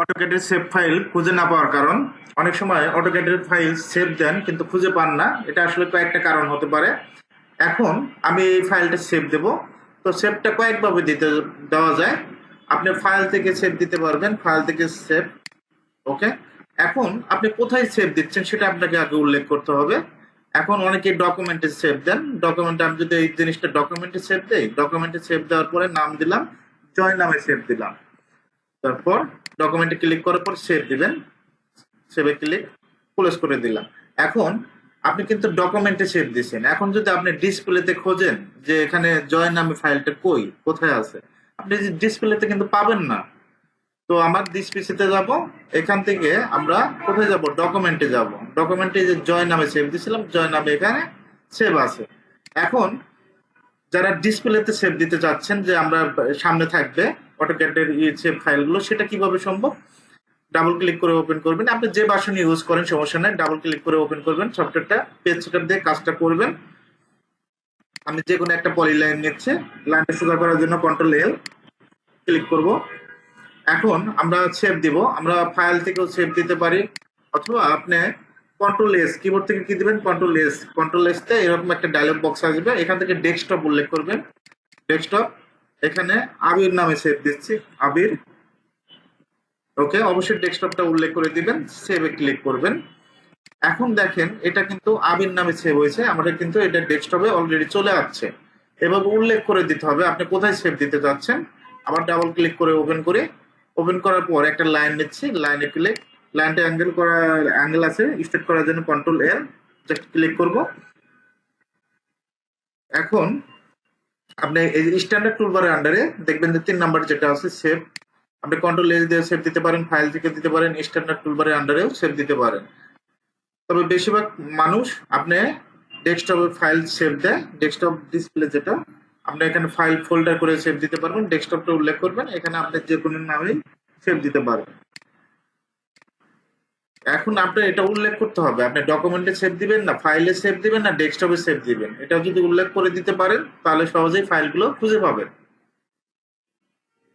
অটোক্যাডের save file খুঁজে না পাওয়ার কারণ। অনেক সময় অটোক্যাডের ফাইল সেভ দেন, কিন্তু খুঁজে পান না। এটা আসলে কয়েকটা কারণ হতে পারে। এখন আমি এই ফাইলটা সেভ দেব। তো সেভটা কয়েকভাবে দিতে, দেওয়া যায়। আপনি ফাইল থেকে সেভ দিতে পারবেন ফাইল থেকে সেভ ওকে এখন আপনি কোথায় সেভ দিচ্ছেন সেটা আপনাকে আগে উল্লেখ করতে হবে। এখন অনেকে ডকুমেন্টে সেভ দেন। ডকুমেন্টে আমি যদি এই জিনিসটা ডকুমেন্টে সেভ দেই ডকুমেন্টে সেভ দেওয়ার পরে নাম দিলাম জয় নামে সেভ দিলাম। তারপর ডকুমেন্টে ক্লিক করার পর সেভ দিবেন। সেভে ক্লিক ক্লোজ করে দিলাম। এখন আপনি কিন্তু ডকুমেন্টে সেভ দিয়েছেন এখন যদি আপনি ডিসপ্লেতে খোঁজেন যে এখানে জয় নামে ফাইলটা কই, কোথায় আছে, আপনি ডিসপ্লেতে কিন্তু পাবেন না। তো আমার ডিসপিসিতে যাব, এখান থেকে আমরা কোথায় যাব? ডকুমেন্টে যাব। ডকুমেন্টে যে জয় নামে সেভ দিয়েছিলাম জয় নামে এখানে সেভ আছে। এখন যারা ডিসপ্লেতে সেভ দিতে চাচ্ছেন যে আমরা সামনে থাকবে অটোক্যাডের ইয়ে সেভ ফাইলগুলো, সেটা কীভাবে সম্ভব? ডাবল ক্লিক করে ওপেন করবেন। আপনি যে বাসন ইউজ করেন, সমস্যা নেই। ডাবল ক্লিক করে ওপেন করবেন। সফটওয়্যারটা পেজ সেটার দিয়ে কাজটা করবেন। আমি যে কোনো একটা পলি লাইন নিচ্ছে। লাইনটা সোজা করার জন্য কন্ট্রোল এল ক্লিক করব। এখন আমরা সেভ দিব। আমরা ফাইল থেকেও সেভ দিতে পারি। অথবা আপনি কন্ট্রোল এস কিবোর্ড থেকে কি দিবেন? কন্ট্রোল এস কন্ট্রোল এস তে এরকম একটা ডায়লগ বক্স আসবে। এখান থেকে ডেস্কটপ উল্লেখ করবেন। ডেস্কটপ এখানে আবির নামে সেভ দিচ্ছি, আবির। ওকে অবশ্যই ডেস্কটপটা উল্লেখ করে দিবেন সেভে ক্লিক করবেন। এখন দেখেন, এটা কিন্তু আবির নামে সেভ হয়েছে, আমাদের কিন্তু এটা ডেস্কটপে অলরেডি চলে আসছে। এভাবে উল্লেখ করে দিতে হবে, আপনি কোথায় সেভ দিতে চাচ্ছেন? আবার ডাবল ক্লিক করে ওপেন করে ওপেন করার পর একটা লাইন নিচ্ছি লাইনে ক্লিক লাইনটা অ্যাঙ্গেল করা অ্যাঙ্গেল আছে স্ট্রেট করার জন্য কন্ট্রোল এল জাস্ট ক্লিক করব। এখন আপনি এই স্ট্যান্ডার্ড টুলবারের আন্ডারে দেখবেন যে তিন নাম্বার যেটা আছে সেভ আপনি কন্ট্রোল এস দিয়ে সেভ দিতে পারেন ফাইল থেকে দিতে পারেন স্ট্যান্ডার্ড টুলবারের আন্ডারেও সেভ দিতে পারেন। তবে বেশিরভাগ মানুষ আপনি ডেস্কটপে ফাইল সেভ দেয় ডেস্কটপ ডিসপ্লে যেটা, আপনি এখানে ফাইল ফোল্ডার করে সেভ দিতে পারবেন ডেস্কটপটা উল্লেখ করবেন, এখানে আপনি যে কোনো নামেই সেভ দিতে পারবেন। এখন আপনার এটা উল্লেখ করতে হবে। আপনি ডকুমেন্টে সেভ দিবেন না ফাইলে সেভ দিবেন না ডেস্কটপে সেভ দিবেন। এটা যদি উল্লেখ করে দিতে পারেন, তাহলে সহজেই ফাইলগুলো খুঁজে পাবেন।